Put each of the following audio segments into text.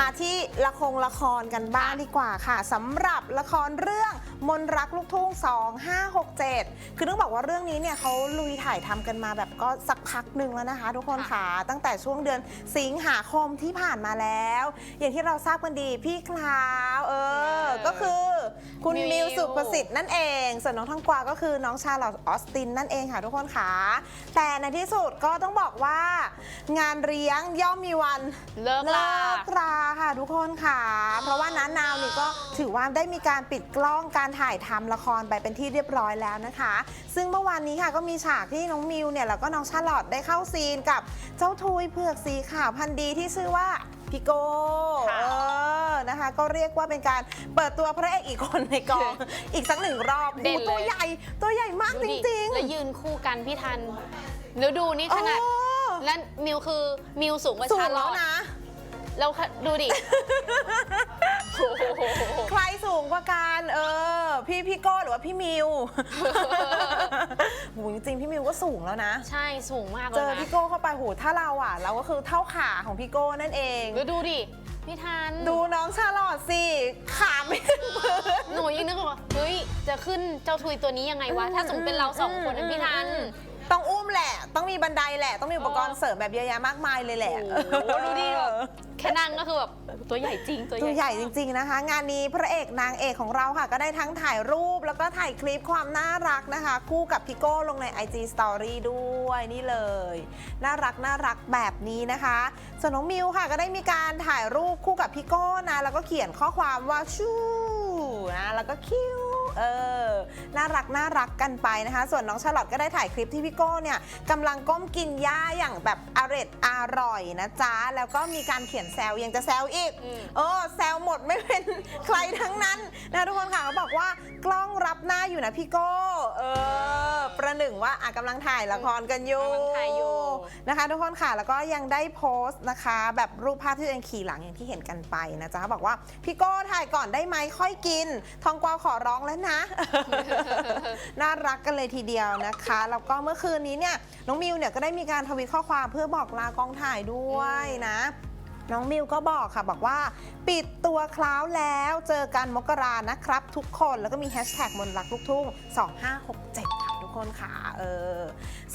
มาที่ละครละครกันบ้างค่ะดีกว่าค่ะสำหรับละครเรื่องมนรักลูกทุ่ง 2567 คือต้องบอกว่าเรื่องนี้เนี่ยเขาลุยถ่ายทำกันมาแบบก็สักพักหนึ่งแล้วนะคะ ทุกคนค่ะตั้งแต่ช่วงเดือนสิงหาคมที่ผ่านมาแล้ว อย่างที่เราทราบกันดีพี่คลาวเออก็คือ คุณมิวมิวสุประสิทธิ์นั่นเอง ส่วนน้องทองกวาก็คือน้องชาลอตออสตินนั่นเองค่ะทุกคนค่ะ แต่ในที่สุดก็ต้องบอกว่า งานเลี้ยงย่อมมีวันเลิกลา กราค่ะทุกคนค่ะ เพราะว่าน้านาวนี่ก็ถือว่าได้มีการปิดกล้องการถ่ายทำละครไปเป็นที่เรียบร้อยแล้วนะคะ ซึ่งเมื่อวานนี้ค่ะก็มีฉากที่น้องมิวเนี่ยแล้วก็น้องชาลอตได้เข้าซีนกับเจ้าทุยเผือกสีขาวพันธุ์ดีที่ชื่อว่า พี่โกค่ะเออ นะคะก็เรียกว่าเป็นการเปิดตัวพระเอกอีกคนในกอง อีกสักหนึ่งรอบเด่นเลย โอ้โหตัวใหญ่ตัวใหญ่มากดูจดิริงๆแล้วยืนคู่กันพี่ทัน แล้วดูนี่ขนาดเออและมิวคือมิวสูงกว่าสูงชาลแล้อวตนะ แล้วค่ะดูดิ โอ้โห ใครสูงกว่ากันเออ พี่พี่โก้หรือว่าพี่มิว โหจริงๆพี่มิวก็สูงแล้วนะ ใช่สูงมากเลเจยอนะพี่โก้เข้าไปโหถ้าเราอะ เราก็คือเท่าขาของพี่โก้นั่นเอง แล้วดูดิ พี่ทัน ดูน้องชาลอตสิ ขาไม่ถึงพื้น หนูยังนึกว่าเฮ้ย จะขึ้นเจ้าทุยตัวนี้ยังไงวะ ถ้าสมมติเป็นเราสองคนนะพี่ทัน ต้องอุ้มแหละ ต้องมีบันไดแหละ ต้องมีอุปกรณ์เสริมแบบเยอะแยะมากมายเลยแหละโอ้โหดูดิแบบแค่นั่งก็คือแบบตัวใหญ่จริงตัวตัวใหใหญ่ญ่จริง ๆนะคะ งานนี้พระเอกนางเอกของเราค่ะ ก็ได้ทั้งถ่ายรูปแล้วก็ถ่ายคลิปความน่ารักนะคะ คู่กับพี่โก้ลงใน IG Story ด้วยนี่เลย น่ารักน่ารักแบบนี้นะคะ ส่วนน้องมิวค่ะ ก็ได้มีการถ่ายรูปคู่กับพี่โก้นะแล้วก็เขียนข้อความว่าชูนะแล้วก็คิ้ว เออ น่ารักน่ารักกันไปนะคะ ส่วนน้องชาลอตก็ได้ถ่ายคลิปที่พี่โก้เนี่ยกำลังก้มกินหญ้าอย่างแบบอร่อยอร่อยนะจ๊ะ แล้วก็มีการเขียนแซวยังจะแซวอีกอืมเออแซวหมดไม่เป็น ใครทั้งนั้นนะทุกคนค่ะเขาบอกว่ากล้องรับหน้าอยู่นะพี่โก้เออประหนึ่งว่าอะกำลังถ่ายละครกันอยู่กำลังถ่ายอยู่ นะคะ ทุกคนค่ะแล้วก็ยังได้โพสต์นะคะ แบบรูปภาพที่ตัวเองขี่หลังอย่างที่เห็นกันไปนะจ๊ะบอกว่าพี่โก้ถ่ายก่อนได้ไหมค่อยกิน ทองกวาวขอร้องแล้วนะ น่ารักกันเลยทีเดียวนะคะแล้วก็เมื่อคืนนี้เนี่ยน้องมิวเนี่ยก็ได้มีการทวิตข้อความเพื่อบอกลากองถ่ายด้วยนะ น้องมิวก็บอกค่ะบอกว่า ปิดตัวคล้าวแล้วเจอกันมกรานะครับ ทุกคนแล้วก็มีแฮชแท็กมนรักลูกทุ่ง 2567 ค่ะทุกคนค่ะเออ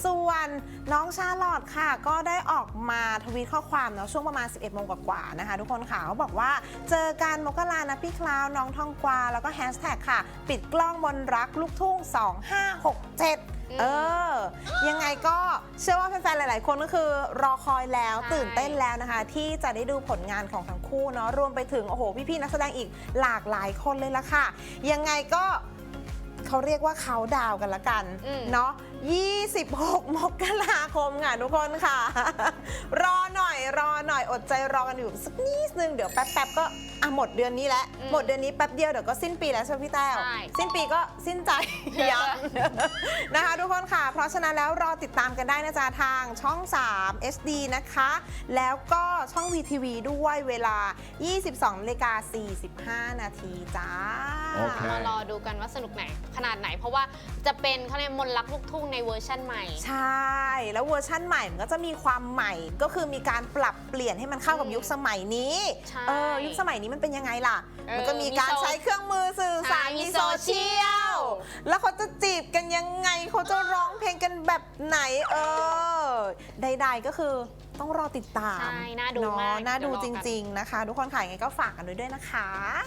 ส่วนน้องชาลอตค่ะ ก็ได้ออกมาทวีตข้อความเนาะช่วงประมาณ 11โมงกว่าๆนะคะ ทุกคนค่ะเขาบอกว่าเจอกันมกรานะพี่คลาวน้องทองกวาแล้วก็แฮชแท็กค่ะ ปิดกล้องมนรักลูกทุ่ง 2567 เออ ยังไงก็เชื่อว่าแฟนๆ หลาย ๆ คนก็คือรอคอยแล้วใช่ ตื่นเต้นแล้วนะคะ ที่จะได้ดูผลงานของทั้งคู่เนาะรวมไปถึง โอ้โห พี่ ๆ นักแสดงอีกหลากหลายคนเลยละค่ะ ยังไงก็เขาเรียกว่าเขาดาวน์กันละกัน อืม เนาะ 26 มกราคมค่ะทุกคนค่ะ รอหน่อยรอหน่อยอดใจรอกันอยู่สักนิดนึงเดี๋ยวแป๊บๆก็อะหมดเดือนนี้แล้ว อืมหมดเดือนนี้แป๊บเดียวเดี๋ยวก็สิ้นปีแล้วใช่ไหมพี่แต้วใช่สิ้นปีก็สิ้นใจ ยัง นะคะทุกคนค่ะ เพราะฉะนั้นแล้วรอติดตามกันได้นะจ๊ะทางช่อง 3 HD นะคะ แล้วก็ช่อง VTV ด้วยเวลา 22นาฬิกา45 นาทีจ้า โอเค มารอดูกันว่าสนุกไหนขนาดไหน เพราะว่าจะเป็นเขาเรียกมนต์รักลูกทุ่งในเวอร์ชั่นใหม่ ใช่ แล้วเวอร์ชั่นใหม่มันก็จะมีความใหม่ ก็คือมีการปรับเปลี่ยนให้มันเข้ากับอืมยุคสมัยนี้ใช่เออยุคสมัยนี้มันเป็นยังไงล่ะ เออมันก็มีการมีโซใช้เครื่องมือสื่อสารใช่มีมีโซเชียลโซเชียล แล้วเขาจะจีบกันยังไง เขาจะร้องเพลงกันแบบไหน เออ ใด ๆ ก็คือต้องรอติดตามใช่น่าดูเอะมากน่าดูเยวรอจกันริง ๆ นะคะ ทุกคนค่ะยังไงก็ฝากกันด้วยด้วยนะคะ